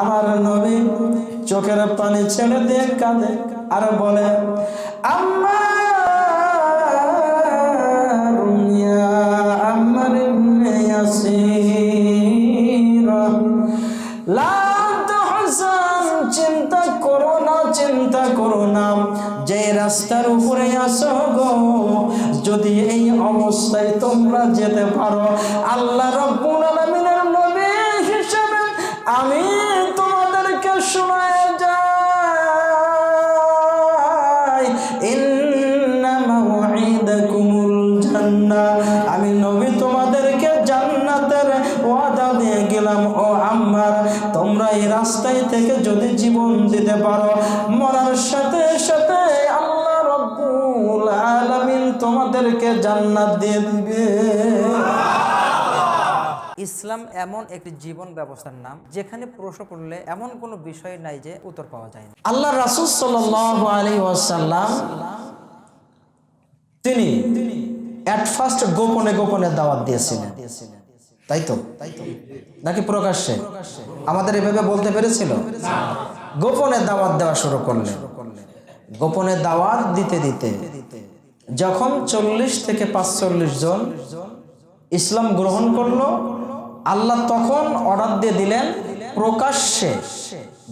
আমার নবী চোখের পানি ছেড়ে দিয়ে কাঁদে আর বলে, আম্মা তাহজান চিন্তা করো না, চিন্তা করো না। যে রাস্তার উপরে আসো গো, যদি এই অবস্থায় তোমরা যেতে পারো, আল্লাহ রব্বুল দিয়ে গেলাম, ও আম্মার, তোমরা এই রাস্তায় থেকে যদি জীবন দিতে পারো, মরার সাথে সাথে আল্লাহ রব্বুল আলামিন তোমাদেরকে জান্নাত দিয়ে দিবে। ইসলাম এমন একটি জীবন ব্যবস্থার নাম, যেখানে প্রশ্ন করলে এমন কোনো বিষয় নাই যে উত্তর পাওয়া যায় না। আল্লাহ রাসূল ওয়াসাল্লাম, তিনি এট ফার্স্ট গোপনে গোপনে দাওয়াত দিয়েছিলেন। তাই তো? তাই তো নাকি প্রকাশ্যে আমাদের এভাবে বলতে পেরেছিল? গোপনে দাওয়াত দেওয়া শুরু করলেন গোপনে দাওয়াত দিতে দিতে যখন চল্লিশ থেকে পাঁচচল্লিশ জন ইসলাম গ্রহণ করল, আল্লাহ তখন অর্ডার দিয়ে দিলেন, প্রকাশ্যে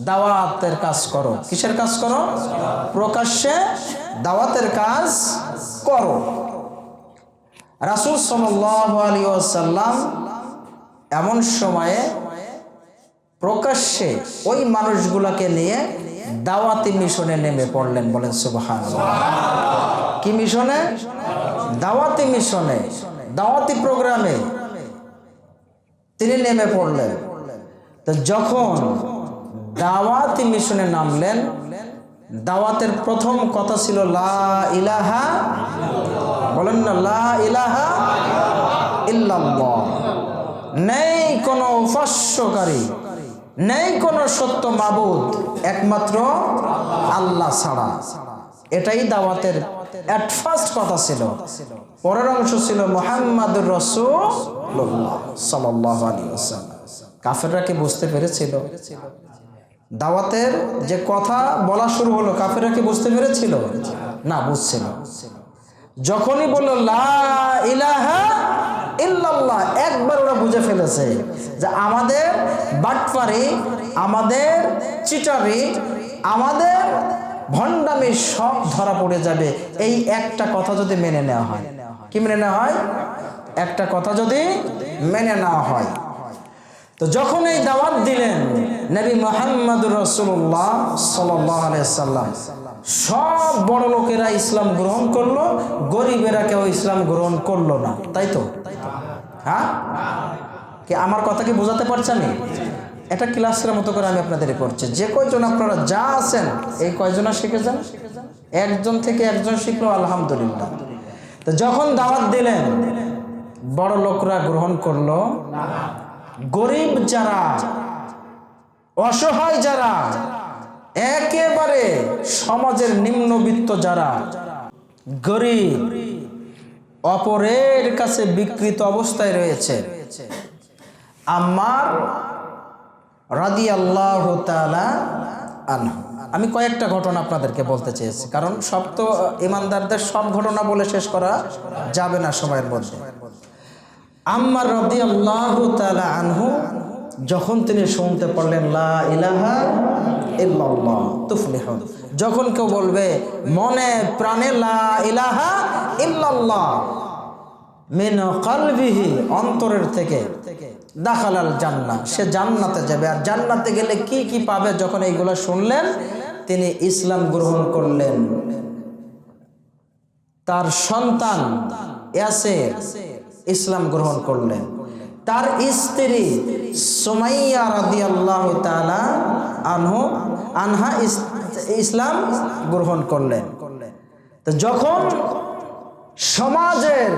দাওয়াতের কাজ করো। কিসের কাজ করো? প্রকাশ্যে দাওয়াতের কাজ করো। রাসুল সাল্লাম এমন সময়ে প্রকাশ্যে ওই মানুষগুলাকে নিয়ে দাওয়াতি মিশনে নেমে পড়লেন বলেন সুবাহান কি মিশনে? দাওয়াতি মিশনে, দাওয়াতি প্রোগ্রামে তিনি নেমে পড়লেন। তো যখন দাওয়াতি মিশনে নামলেন, দাওয়াতের প্রথম কথা ছিল লা ইলাহা, বলেন না, লা ইলাহা ইল্লাল্লাহ। নেই কোনো উপাস্যকারী নেই কোনো সত্য মাবুদ, একমাত্র আল্লাহ ছাড়া। এটাই দাওয়াতের অ্যাট ফার্স্ট কথা ছিল। পরের অংশ ছিল মোহাম্মদুর রসুল্লাহ সাল্লাহ আলী কাফেররা কি বুঝতে পেরেছিল? দাওয়াতের যে কথা বলা শুরু হলো, কাফেররা কি বুঝতে পেরেছিল? না, বুঝছিল। যখনই বলল, লা ইলাহা ইল্লাল্লাহ, একবার ওরা বুঝে ফেলেছে যে আমাদের বাটপারি, আমাদের চিটারি, আমাদের ভণ্ডামি সব ধরা পড়ে যাবে। এই একটা কথা যদি মেনে নেওয়া হয়। কি মেনে নেওয়া হয়? একটা কথা যদি মেনে নেওয়া হয়। তো যখন এই দাওয়াত দিলেন নবী মোহাম্মদ রসুল্লাহ সাল্লাম, সব বড় লোকেরা ইসলাম গ্রহণ করল, গরিবেরা কেউ ইসলাম গ্রহণ করল না, তাই তো? হ্যাঁ? কি আমার কথা কি বোঝাতে পারছেন এটা ক্লাসের মতো করে আমি আপনাদের করছি। যে কয়জন আপনারা যা আছেন, এই কয়জনা শিখে যান? একজন থেকে একজন শিখলো, আলহামদুলিল্লাহ। তো যখন দাওয়াত দিলেন, বড় লোকরা গ্রহণ করল, গরিব যারা, অসহায় যারা, একেবারে সমাজের নিম্নবিত্ত যারা, গরিব অপরের কাছে বিকৃত অবস্থায় রয়েছে। আমার রাদি আল্লাহ আনহু। আমি কয়েকটা ঘটনা আপনাদেরকে বলতে চেয়েছি, কারণ সব তো ইমানদারদের সব ঘটনা বলে শেষ করা যাবে না সময়ের মধ্যে। আম্মার রদি আল্লাহ আনহু যখন তিনি শুনতে পারলেন, লা ইলাহা যখন কেউ বলবে, মনে প্রাণে লা ইলাহা অন্তরের থেকে দাখালাল জান্নাত সে জান্নাতে যাবে। আর জান্নাতে গেলে কি কি পাবে যখন এইগুলো শুনলেন? তিনি ইসলাম গ্রহণ করলেন। তার সন্তান ইসলাম গ্রহণ করলেন। তার স্ত্রী সোমাইয়া রাদি আল্লাহ আনহু, আনহা ইসলাম গ্রহণ করলেন। তো যখন সমাজের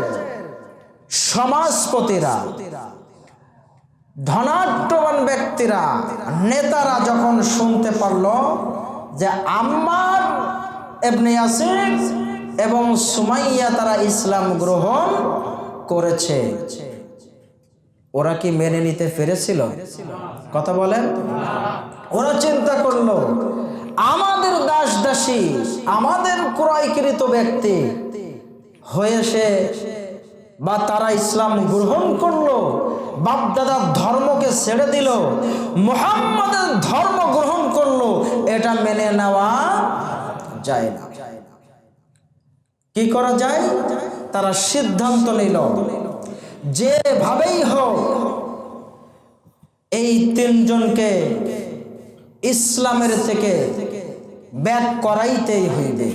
সমাজপতিরা, ধনাঢ্যবান ব্যক্তিরা, নেতারা যখন শুনতে পারল যে আম্মার এবনে ইয়াসির এবং সুমাইয়া তারা ইসলাম গ্রহণ করেছে ওরা কি মেনে নিতে পেরেছিল? কথা বলেন। ওরা চিন্তা করল, আমাদের দাস দাসী আমাদের ক্রয়কৃত ব্যক্তি হয়ে সে বা তারা ইসলাম গ্রহণ করল, বাপদাদার ধর্মকে ছেড়ে দিল, মোহাম্মদের ধর্ম গ্রহণ করল, এটা মেনে নেওয়া যায় না। কি করা যায়? তারা সিদ্ধান্ত নিল। যেভাবেই হোক, এই তিনজনকে ইসলামের থেকে ব্যাক করাইতেই হইবে।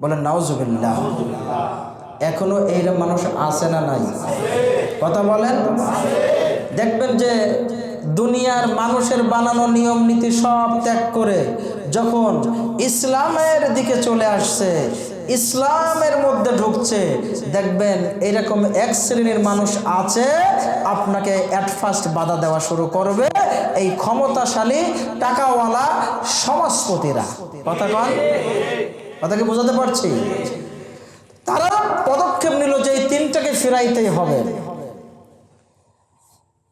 বলেন, নাউজুবিল্লাহ। এখনও এই মানুষ আছে না নাই? কথা বলেন। দেখবেন যে দুনিয়ার মানুষের বানানো নিয়ম নীতি সব ত্যাগ করে যখন ইসলামের দিকে চলে আসছে ইসলামের মধ্যে ঢুকছে। দেখবেন, এরকম এক শ্রেণির মানুষ আছে, আপনাকে অ্যাট ফার্স্ট বাধা দেওয়া শুরু করবে। এই ক্ষমতাশালী, টাকাওয়ালা সমাজপতিরা। কথা কন? কথা কি বোঝাতে পারছি? তারা পদক্ষেপ নিল যে এই তিনটাকে ফিরাইতেই হবে।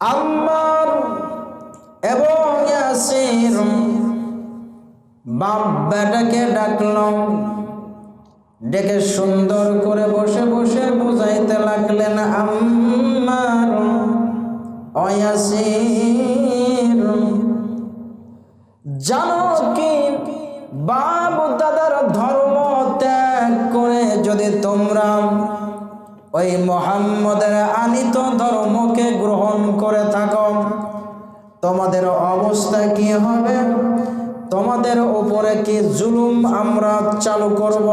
আম্মার এবং বাপ বেটাকে ডাকলাম ডেকে সুন্দর করে বসে বসে বুঝাইতে লাগলেন আম্মার অয়াসির। জানো কি? বাপ দাদার ধর্ম ত্যাগ করে যদি তোমরা ওই মোহাম্মদের আনিত ধর্মকে গ্রহণ করে থাকো, তোমাদের অবস্থা কি হবে? তোমাদের ওপরে কি জুলুম আমরা চালু করব?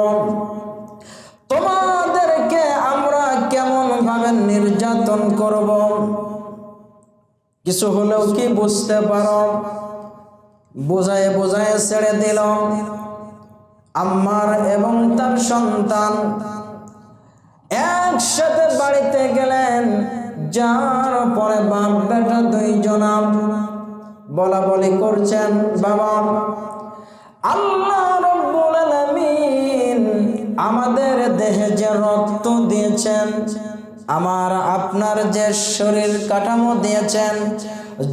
তোমাদেরকে আমরা কেমন ভাবে নির্যাতন করব? কিছু হলেও কি বুঝতে পারো? বোঝায় বোঝায় ছেড়ে দিল। আম্মার এবং তার সন্তান একসাথে বাড়িতে গেলেন, যার পরে বাপ বেটা দুইজন বলা বলি করছেন বাবা। আল্লাহ আমাদের দেহে যে রক্ত দিয়েছেন, আমার আপনার যে শরীর কাঠামো দিয়েছেন,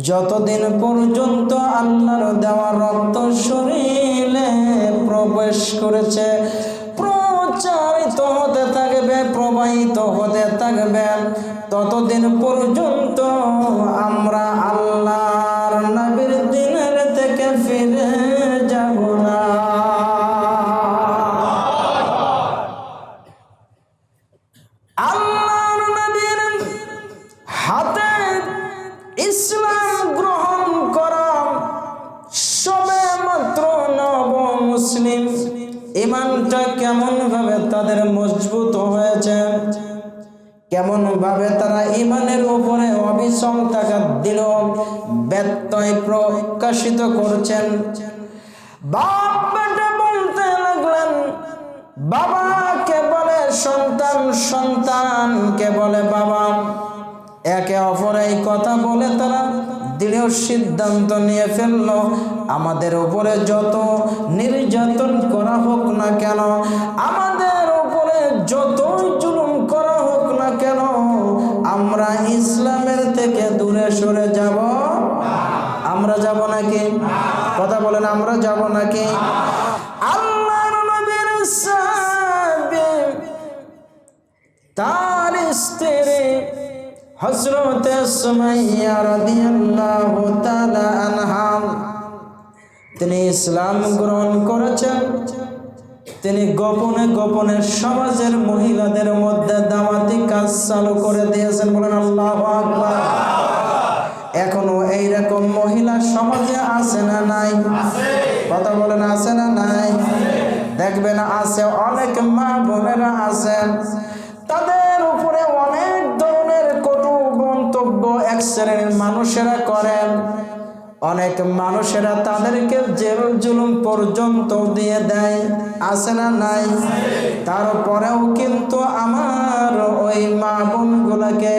যতদিন পর্যন্ত আল্লাহর দেওয়া রক্ত শরীরে প্রবেশ করেছে, প্রচারিত হতে থাকবে, প্রবাহিত হতে থাকবে, ততদিন পর্যন্ত আমরা আল্লাহর নবীর হাতে ইসলাম গ্রহণ করা সবে মাত্র নব মুসলিম ইমানটা কেমন ভাবে তাদের মজবুত হয়েছে? কেমন ভাবে তারা ইমানের উপরে অবিসম টাকা দিল, ব্যত্যয় প্রকাশিত করছেন। বাপ বাবাকে বলে সন্তান সন্তান কে বলে বাবা? একে অপরে এই কথা বলে তারা দৃঢ় সিদ্ধান্ত নিয়ে ফেলল, আমাদের উপরে যত নির্যাতন করা হোক না কেন, আমাদের উপরে যত জুলুম করা হোক না কেন, আমরা ইসলামের থেকে দূরে সরে যাব। আমরা যাব নাকি? কথা বলেন, আমরা যাব নাকি? হজরত তিনি ইসলাম গ্রহণ করেছেন। তিনি গোপনে গোপনে সমাজের মহিলাদের মধ্যে দামাতি কাজ চালু করে দিয়েছেন। বলেন আল্লাহ আকবার। এখনও এইরকম মহিলা সমাজে আছে না নাই? কথা বলেন, আছে না নাই? দেখবেন আছে, অনেক মা বোনেরা আছেন। তাদের উপরে অনেক শ্রেণির মানুষেরা করেন। অনেক মানুষেরা তাদেরকে জেল জুলুম পর্যন্ত দিয়ে দেয়। আছে না নাই? তারপরেও কিন্তু আমার ওই মা বোনগুলোকে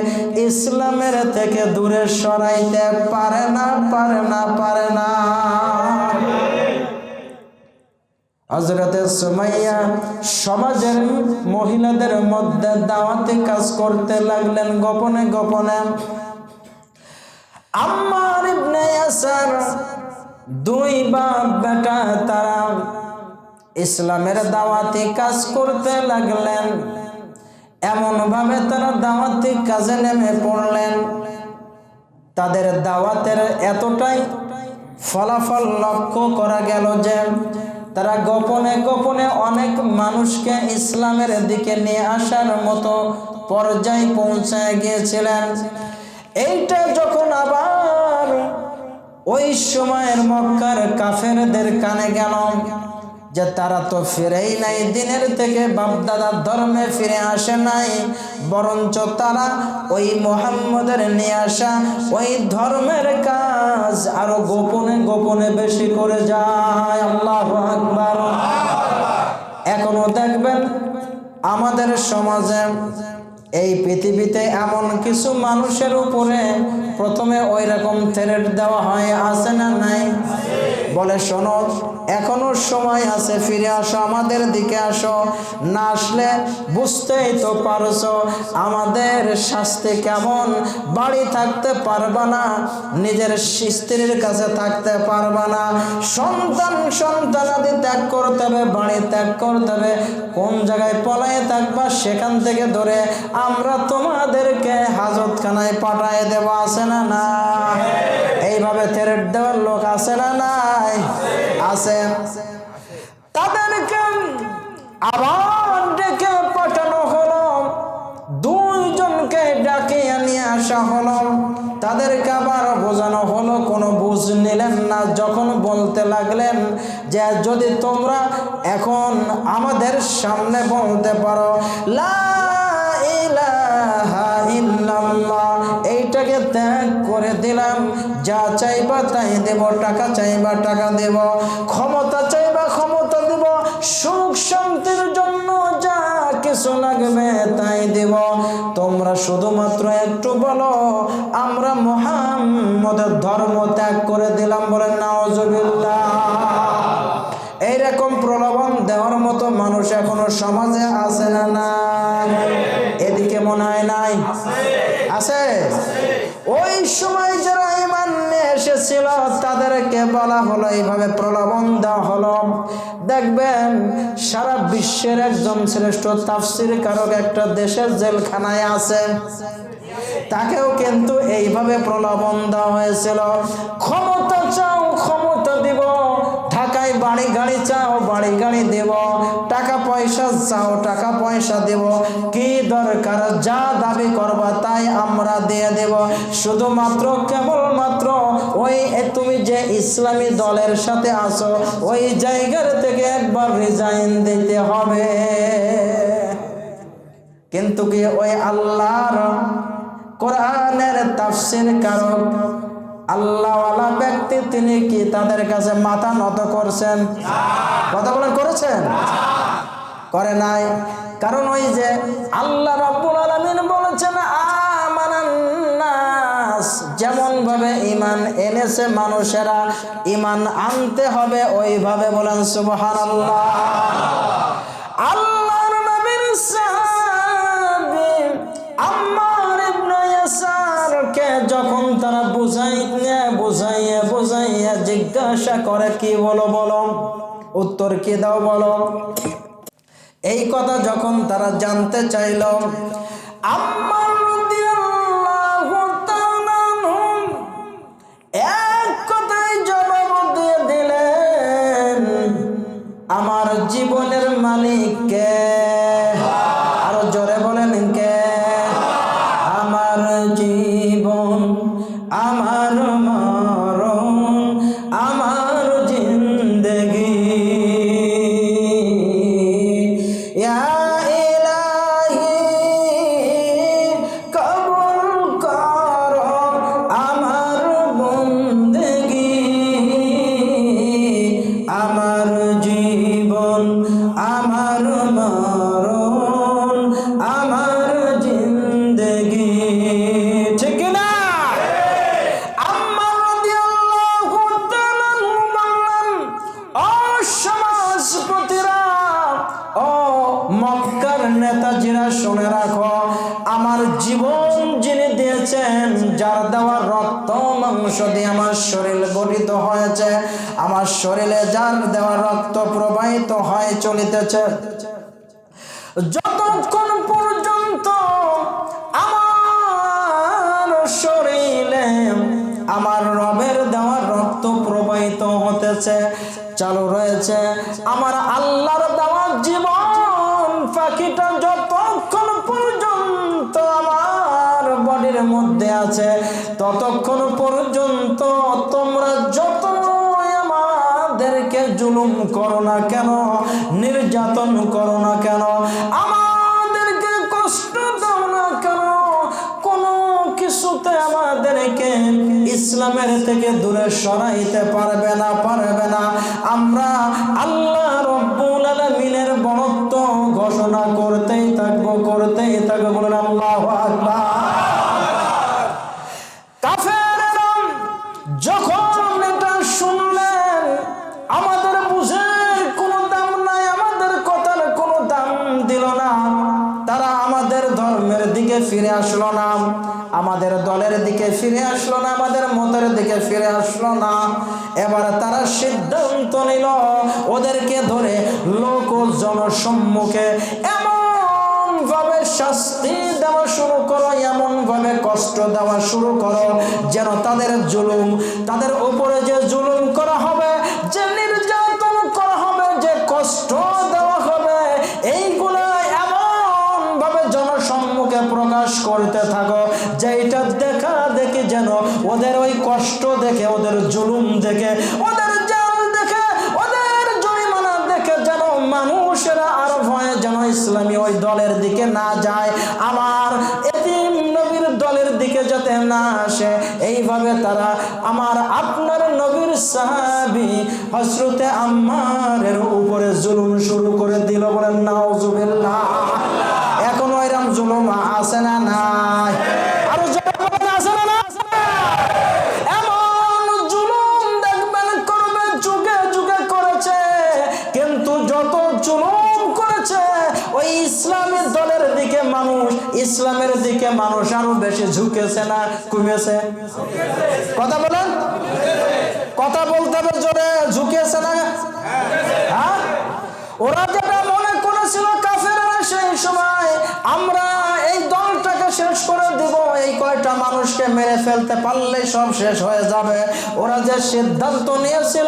ইসলামের থেকে দূরে সরাইতে পারে না পারে না পারে না। হজরতে সুমাইয়া সমাজের মহিলাদের মধ্যে দাওয়াতি কাজ করতে লাগলেন গোপনে গোপনে। আম্মার ইবনে ইয়াসার দুই বাপ বেটা তারা ইসলামের দাওয়াতি কাজ করতে লাগলেন। এমনভাবে তারা দাওয়াতি কাজে নেমে পড়লেন। তাদের দাওয়াতের এতটাই ফলাফল লক্ষ্য করা গেল যে তারা গোপনে গোপনে অনেক মানুষকে ইসলামের দিকে নিয়ে আসার মতো পর্যায়ে পৌঁছায় গিয়েছিলেন। এইটা যখন আবার ওই সময়ের মক্কার কাফেরদের কানে গেল যে তারা তো ফিরেই নাই, দিনের থেকে বাপদাদার ধর্মে ফিরে আসে নাই, বরঞ্চ তারা ওই মোহাম্মদের নিয়ে আসা ওই ধর্মের কাজ আরও গোপনে গোপনে বেশি করে যায়। আল্লাহ এখনও দেখবেন আমাদের সমাজে এই পৃথিবীতে এমন কিছু মানুষের উপরে প্রথমে ওই রকম থেরেট দেওয়া হয়, আছে না নাই? বলে, শোনো, এখনও সময় আছে, ফিরে আসো, আমাদের দিকে আসো। না আসলে বুঝতেই তো পারছ, আমাদের শাস্তি কেমন? বাড়ি থাকতে পারবা না, নিজের স্ত্রীর কাছে থাকতে পারবা না। সন্তান সন্তানাদি ত্যাগ করতে হবে, বাড়ি ত্যাগ করতে হবে। কোন জায়গায় পলায়ে থাকবা, সেখান থেকে ধরে আমরা তোমাদেরকে হাজতখানায় পাঠায় দেওয়া আছে না না? এইভাবে থেরেট দেওয়ার লোক আছে না আছে। তাদেরকে আবার ডেকে পাঠানো হলো। দুইজনকে ডাকে নিয়ে আসা হলো। তাদেরকে আবার বোঝানো হলো, কোনো বুঝ নিলেন না। যখন বলতে লাগলেন যে, যদি তোমরা এখন আমাদের সামনে বলতে পারো, লা করে দিলাম। যা চাইবা তাই দেব, টাকা চাইবা টাকা দেব। ক্ষমতা চাইবা ক্ষমতা দেব, সুখ শান্তির জন্য যা কিছু লাগবে তাই দেব। তোমরা শুধুমাত্র একটু বলো, আমরা মোহাম্মদের ধর্ম ত্যাগ করে দিলাম বলে নাওজবিল্লাহ এইরকম প্রলোভন দেওয়ার মতো মানুষ এখনও সমাজে আসে না নাই? ওই সময় যারা ইমান নিয়ে এসেছিল, তাদেরকে বলা হলো, এইভাবে প্রলোভন দেওয়া হলো। দেখবেন, সারা বিশ্বের একজন শ্রেষ্ঠ তাফসির কারক একটা দেশের জেলখানায় আছে। তাকেও কিন্তু এইভাবে প্রলোভন দেওয়া হয়েছিল। ক্ষমতা চাও, ক্ষমতা বাড়ি গাড়ি চাও, বাড়ি গাড়ি দেব। টাকা পয়সা চাও, টাকা পয়সা দেব। কি দরকার, যা দাবি করবা তাই আমরা দিয়ে দেব। শুধুমাত্র, কেবলমাত্র ওই তুমি যে ইসলামী দলের সাথে আছো, ওই জায়গার থেকে একবার রিজাইন দিতে হবে। কিন্তু কি ওই আল্লাহর কোরআনের তাফসির কারক আল্লাহওয়ালা ব্যক্তি তিনি কি তাদের কাছে মাথা নত করছেন? কথা বলেন, করেছেন? করে নাই। কারণ ওই যে আল্লাহ রব্বুল আলামিন বলেছেন যেমন ভাবে ইমান এনেছে মানুষেরা ইমান আনতে হবে, ওইভাবে বলেন, সুবহানাল্লাহ। আল্লাহর করে কি বলো বলো? উত্তর কি দাও বলো? এই কথা যখন তারা জানতে চাইল আম্মার যার দেওয়া রক্ত প্রবাহিত হয় চলিতেছে। যতক্ষণ পর্যন্ত আমার শরীরে আমার রবের দেওয়া রক্ত প্রবাহিত হতেছে, চালু রয়েছে, আমার আল্লাহর দেওয়া জীবন পাখিটা যতক্ষণ পর্যন্ত আমার বডির মধ্যে আছে, ততক্ষণ জুলুম করো না কেন? নির্যাতন করো না কেন? আমাদেরকে কষ্ট দাও না কেন? কোনো কিছুতে আমাদেরকে ইসলামের থেকে দূরে সরাইতে পারবে না পারবে না। আমরা আল্লাহ ফিরে আসলো না, আমাদের মতের দিকে ফিরে আসলো না। এবার তারা সিদ্ধান্ত নিল, ওদেরকে ধরে লোক জনসম্মুখে এমন ভাবে শাস্তি দেওয়া শুরু করো, এমনভাবে কষ্ট দেওয়া শুরু করো, যেন তাদের জুলুম, তাদের উপরে যে জুলুম কষ্ট দেখে, ওদের জুলুম দেখে, ওদের জাল দেখে, ওদের জরিমানা দেখে যেন মানুষেরা আর ভয়ে যেন ইসলামী ওই দলের দিকে না যায় আমার এতিম নবীর দলের দিকে যাতে না আসে। এইভাবে তারা আমার আপনার নবীর সাহাবি হসরতে আম্মারের ঝুঁকেছে না, কমেছে? কথা বলেন। কথা বলতে হবে জোরে, ঝুঁকেছে না? হ্যাঁ? ওরা যেটা মনে করেছিল কাফেরা সেই সময়, আমরা এই দলটাকে শেষ করে দিব। এই কয়টা মানুষকে মেরে ফেলতে পারলে সব শেষ হয়ে যাবে। ওরা যে সিদ্ধান্ত নিয়েছিল,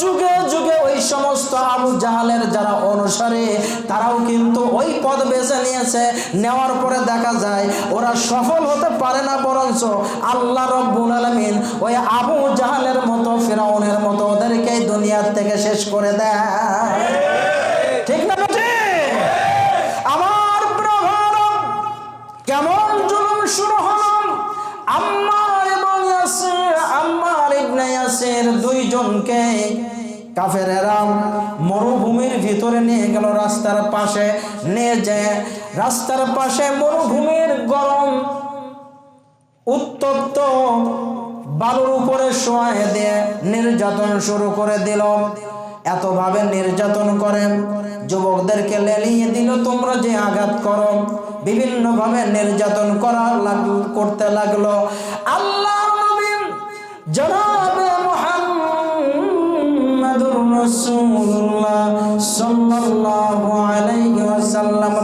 যুগে যুগে ওই সমস্ত আবু জাহালের যারা অনুসারী, তারাও কিন্তু ওই পদ বেছে নিয়েছে। নেওয়ার পরে দেখা যায় সফল হতে পারে না, বরঞ্চ আল্লাহ রব্বুল আলমিন ওই আবু জাহালের মতো, ফেরাউনের মতো ওদেরকে দুনিয়ার থেকে শেষ করে দেয় ঠিক না আমার কেমন জুলুম শুরু হলো? আম্মার এবং আম্মার ইবনে ইয়াসির দুইজনকে কাফেরেরা মরুভূমির ভিতরে নিয়ে গেল রাস্তার পাশে, নিয়ে যায় রাস্তার পাশে মরুভূমির গরম উত্তপ্ত বালুর উপরে শোয়ায় দিয়ে নির্যাতন শুরু করে দিল। এতভাবে নির্যাতন করেন যুবকদেরকে লেলিয়ে দিল, তোমরা যে আঘাত করো। বিভিন্নভাবে নির্যাতন করা করতে লাগল। আল্লাহ নবী জনাবে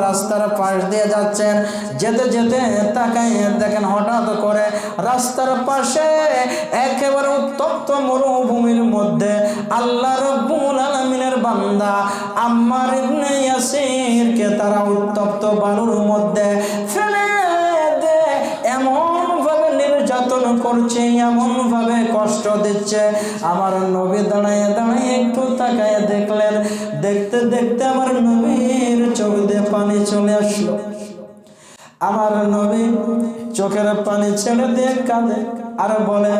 রাস্তার পাশ দিয়ে যাচ্ছেন। যেতে যেতে দেখেন হঠাৎ করে রাস্তার পাশে একেবারে উত্তপ্ত মরুভূমির মধ্যে আল্লাহ রব্বুল আলামিনের বান্দা আম্মার ইবনে তারা উত্তপ্ত বালুর মধ্যে ফেলে দে এমন ভাবে নির্যাতন করছে এমন ভাবে কষ্ট দিচ্ছে। আমার নবী দাঁড়ায় দাঁড়ায় তাকায় দেখলেন, দেখতে দেখতে আমার নবীর চোখ দিয়ে পানি চলে আসলো। আমার নবী চোখের পানি ছেড়ে দিয়ে কাঁদে আর বলে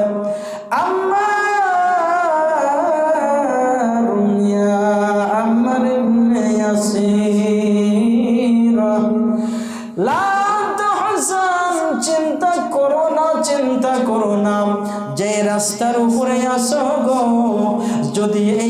চিন্তা করো না, চিন্তা করো না। যে রাস্তার উপরে আসো গো, যদি এই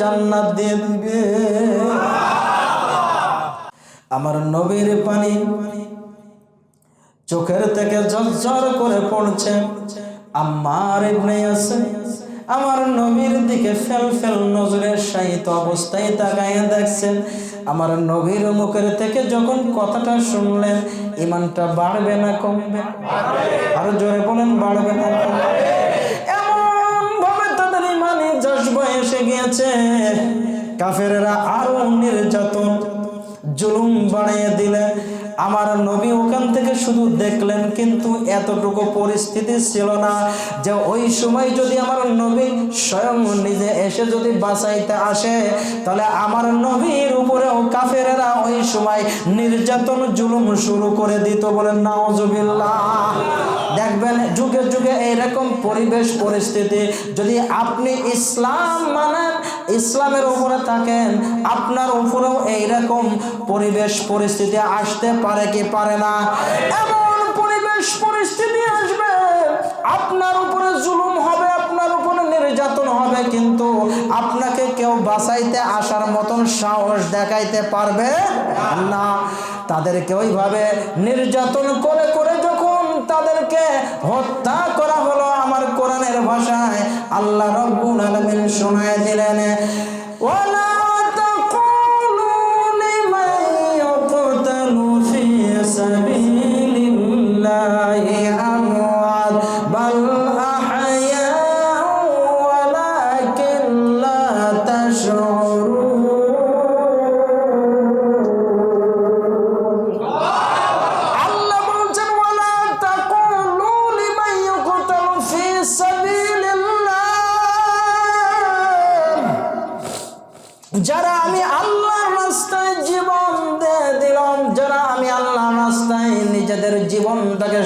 জান্নাত দিয়ে দিবে। আমার নবীর পানি চোখের থেকে ঝরঝর করে পড়ছে। আমার আছে আমার নবীর দিকে ফেল ফেল নজরের সাহিত্য অবস্থায় তাকায় দেখছেন আমার নবীর মুখের থেকে যখন কথাটা শুনলেন, ইমানটা বাড়বে না কমবে? আরও জোরে বলেন, বাড়বে না কমবে? জজ্বা এসে গিয়েছে। কাফেরেরা আরও নির্যাতন, জুলুম বানিয়ে দিলেন আমার নবী ওখান থেকে শুধু দেখলেন, কিন্তু এতটুকু পরিস্থিতি ছিল না যে ওই সময় যদি আমার নবী স্বয়ং নিজে এসে যদি বাঁচাইতে আসে, তাহলে আমার নবীর উপরেও কাফেরেরা ওই সময় নির্যাতন, জুলুম শুরু করে দিত বলেন নাওজুবিল্লাহ দেখবেন যুগে যুগে এইরকম পরিবেশ পরিস্থিতি। যদি আপনি ইসলাম মানেন, ইসলামের উপরে থাকেন, আপনার উপরেও এইরকম পরিবেশ পরিস্থিতি আসতে পারে কি পারে না? এমন পরিবেশ পরিস্থিতি আসবে। আপনার উপরে জুলুম হবে, আপনার উপরে নির্যাতন হবে, কিন্তু আপনাকে কেউ বাঁচাইতে আসার মতন সাহস দেখাইতে পারবে না। তাদেরকে ওইভাবে নির্যাতন করে করে তাদেরকে হত্যা করা হলো আমার কোরআনের ভাষায়। আল্লাহ রব্বুল আলমিন শোনায় দিলেন ওয়ালা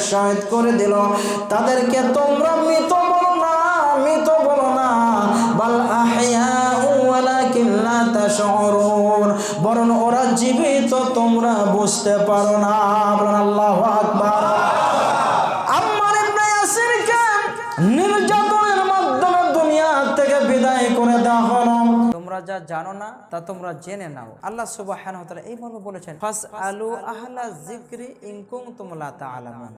শহীদ করে দিল। তাদেরকে তোমরা মৃত বলো না, মৃত বলো না। বাল বরং ওরা জীবিত, তোমরা বুঝতে পারো না। ইয়াসিরকে নির্যাতনের মাধ্যমে দুনিয়া থেকে বিদায় করে দেওয়া যা জানো না, তা তোমরা জেনে নাও। আল্লাহ ওয়া এই মর্মে বলেছেন তাআলামুন।